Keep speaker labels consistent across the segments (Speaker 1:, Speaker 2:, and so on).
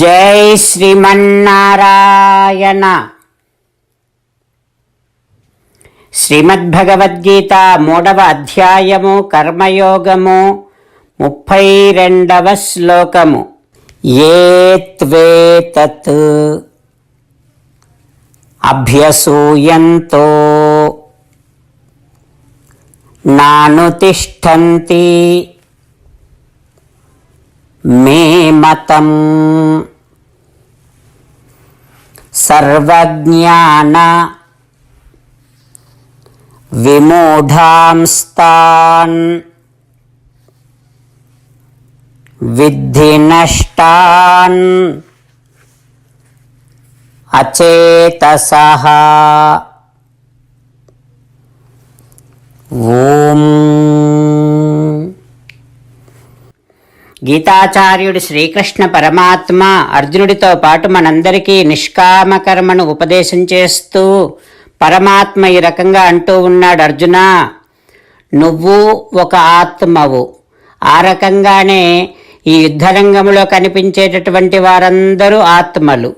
Speaker 1: జై శ్రీమన్నారాయణ. శ్రీమద్భగవద్గీత మూడవ అధ్యాయము కర్మయోగము ముప్పై రెండవ శ్లోకము. ఏ త్వేతత్ అభ్యసూయంతో నానుతిష్టంతి మే మతం. సర్వజ్ఞాన విమూఢాంస్తాన్. విద్ధి నష్టాన్. అచేతస ఓ గీతాచార్యుడు శ్రీకృష్ణ పరమాత్మ అర్జునుడితో పాటు మనందరికీ నిష్కామ కర్మను ఉపదేశం చేస్తూ పరమాత్మ ఈ రకంగా అంటూ ఉన్నాడు అర్జున నువ్వు ఒక ఆత్మవు. ఆ రకంగానే ఈ యుద్ధరంగంలో కనిపించేటటువంటి వారందరూ ఆత్మలు.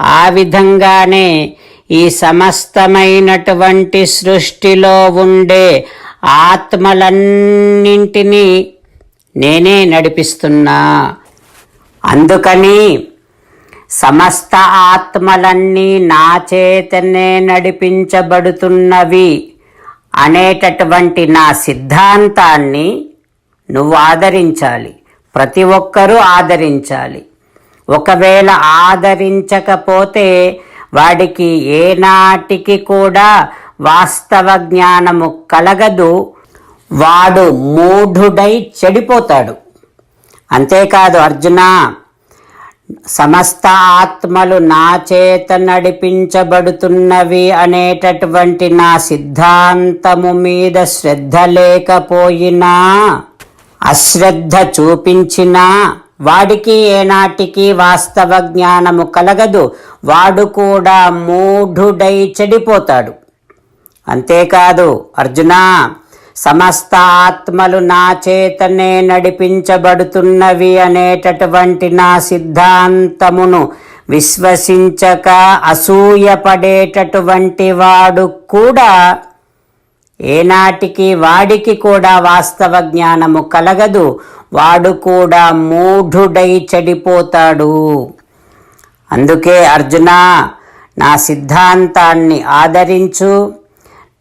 Speaker 1: ఆ విధంగానే ఈ సమస్తమైనటువంటి సృష్టిలో ఉండే ఆత్మలన్నింటినీ నేనే నడిపిస్తున్నా. అందుకని సమస్త ఆత్మలన్నీ నా చేతనే నడిపించబడుతున్నవి అనేటటువంటి నా సిద్ధాంతాన్ని నువ్వు ఆదరించాలి. ప్రతి ఒక్కరూ ఆదరించాలి. ఒకవేళ ఆదరించకపోతే వాడికి ఏనాటికి కూడా వాస్తవ జ్ఞానము కలగదు. వాడు మూఢుడై చెడిపోతాడు. అంతేకాదు అర్జున సమస్త ఆత్మలు నా చేత నడిపించబడుతున్నవి అనేటటువంటి నా సిద్ధాంతము మీద శ్రద్ధ లేకపోయినా అశ్రద్ధ చూపించినా వాడికి ఏనాటికి వాస్తవ జ్ఞానము కలగదు. వాడు కూడా మూఢుడై చెడిపోతాడు. అంతేకాదు అర్జున సమస్త ఆత్మలు నా చేతనే నడిపించబడుతున్నవి అనేటటువంటి నా సిద్ధాంతమును విశ్వసించక అసూయపడేటటువంటి వాడు కూడా ఏనాటికి వాడికి కూడా వాస్తవ జ్ఞానము కలగదు. వాడు కూడా మూఢుడై చెడిపోతాడు. అందుకే అర్జున నా సిద్ధాంతాన్ని ఆదరించు.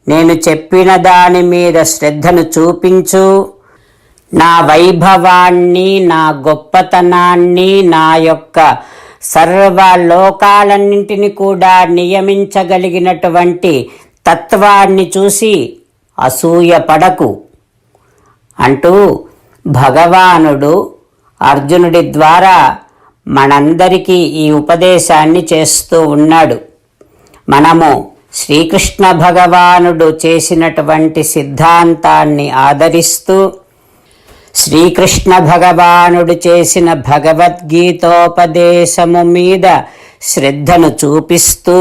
Speaker 1: నేను చెప్పిన దాని మీద శ్రద్ధను చూపించు. నా వైభవాన్ని నా గొప్పతనాన్ని నా యొక్క సర్వ లోకాలన్నింటిని కూడా నియమించగలిగినటువంటి తత్వాన్ని చూసి అసూయ పడకు. అంటూ భగవానుడు అర్జునుడి ద్వారా మనందరికీ ఈ ఉపదేశాన్ని చేస్తూ ఉన్నాడు. మనము శ్రీకృష్ణ భగవానుడు చేసినటువంటి సిద్ధాంతాన్ని ఆదరిస్తూ శ్రీకృష్ణ భగవానుడు చేసిన భగవద్గీతోపదేశము మీద శ్రద్ధను చూపిస్తూ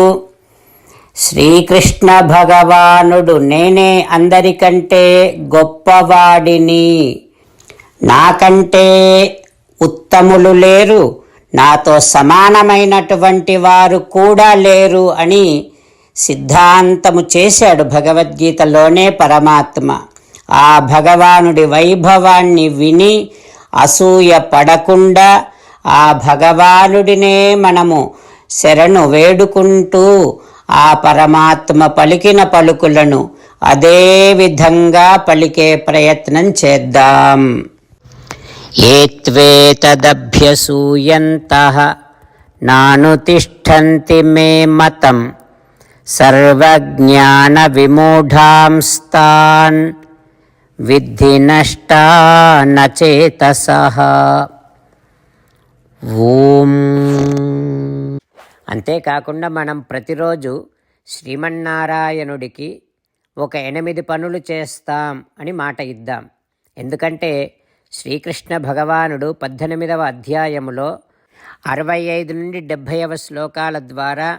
Speaker 1: శ్రీకృష్ణ భగవానుడు నేనే అందరికంటే గొప్పవాడిని. నాకంటే ఉత్తములు లేరు. నాతో సమానమైనటువంటి వారు కూడా లేరు అని సిద్ధాంతము చేశాడు భగవద్గీతలోనే పరమాత్మ. ఆ భగవానుడి వైభవాన్ని విని అసూయ పడకుండా ఆ భగవానుడినే మనము శరణు వేడుకుంటూ ఆ పరమాత్మ పలికిన పలుకులను అదే విధంగా పలికే ప్రయత్నం చేద్దాం. ఏత్వేతదభ్యసూయంత నానుతిష్టంతి మే మతం. సర్వజ్ఞాన విమూఢాంస్తాన్ విద్ధి నష్టానచేతసః ఓం అంతేకాకుండా మనం ప్రతిరోజు శ్రీమన్నారాయణుడికి ఒక ఎనిమిది పనులు చేస్తాం అని మాట ఇద్దాం. ఎందుకంటే శ్రీకృష్ణ భగవానుడు పద్దెనిమిదవ అధ్యాయములో అరవై ఐదు నుండి డెబ్భైవ శ్లోకాల ద్వారా